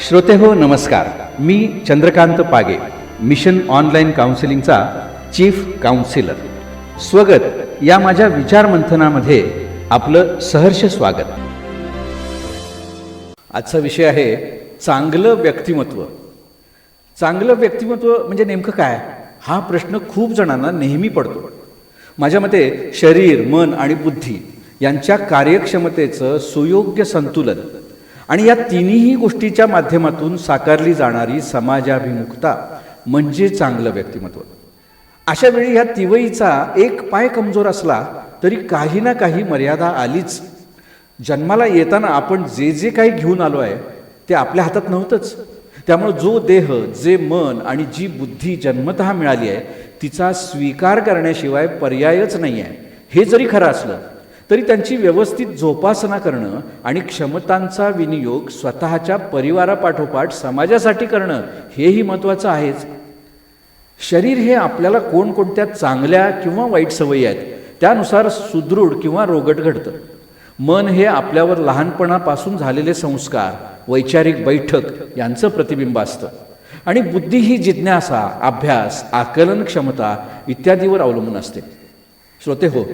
श्रोते हो नमस्कार. मी चंद्रकांत पागे मिशन ऑनलाईन काउन्सिलिंगचा चीफ काउन्सिलर. स्वगत. या माझ्या विचारमंथनामध्ये आपलं सहर्ष स्वागत. आजचा विषय आहे चांगलं व्यक्तिमत्व. चांगलं व्यक्तिमत्व म्हणजे नेमकं काय? हा प्रश्न खूप जणांना नेहमी पडतो. माझ्या मते शरीर मन आणि बुद्धी यांच्या कार्यक्षमतेचं सुयोग्य संतुलन आणि या तिन्ही गोष्टीच्या माध्यमातून साकारली जाणारी समाजाभिमुखता म्हणजे चांगलं व्यक्तिमत्व. अशा वेळी ह्या तिवईचा एक पाय कमजोर असला तरी काही ना काही मर्यादा आलीच. जन्माला येताना आपण जे जे काही घेऊन आलो आहे ते आपल्या हातात नव्हतंच. त्यामुळे जो देह जे मन आणि जी बुद्धी जन्मत मिळाली आहे तिचा स्वीकार करण्याशिवाय पर्यायच नाही आहे हे जरी खरं असलं तरी त्यांची व्यवस्थित जोपासना करणं आणि क्षमतांचा विनियोग स्वतःच्या परिवारापाठोपाठ समाजासाठी करणं हेही महत्त्वाचं आहेच. शरीर हे आपल्याला कोणकोणत्या चांगल्या किंवा वाईट सवयी आहेत त्यानुसार सुदृढ किंवा रोगट घडतं. मन हे आपल्यावर लहानपणापासून झालेले संस्कार वैचारिक बैठक यांचं प्रतिबिंब असतं. आणि बुद्धी ही जिज्ञासा अभ्यास आकलन क्षमता इत्यादीवर अवलंबून असते. श्रोते हो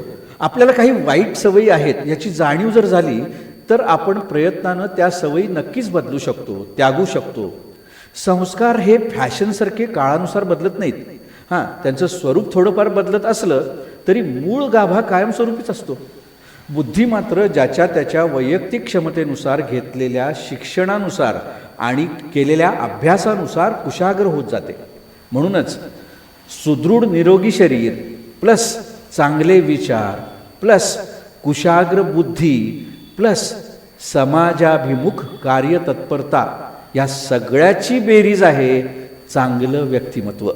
आपल्याला काही वाईट सवयी आहेत याची जाणीव जर झाली तर आपण प्रयत्नानं त्या सवयी नक्कीच बदलू शकतो त्यागू शकतो. संस्कार हे फॅशनसारखे काळानुसार बदलत नाहीत. हां त्यांचं स्वरूप थोडंफार बदलत असलं तरी मूळ गाभा कायमस्वरूपीच असतो. बुद्धी मात्र ज्याच्या त्याच्या वैयक्तिक क्षमतेनुसार घेतलेल्या शिक्षणानुसार आणि केलेल्या अभ्यासानुसार कुशाग्र होत जाते. म्हणूनच सुदृढ निरोगी शरीर प्लस चांगले विचार प्लस कुशाग्र बुद्धी प्लस समाजाभिमुख कार्यतत्परता या सगळ्याची बेरीज आहे चांगलं व्यक्तिमत्व.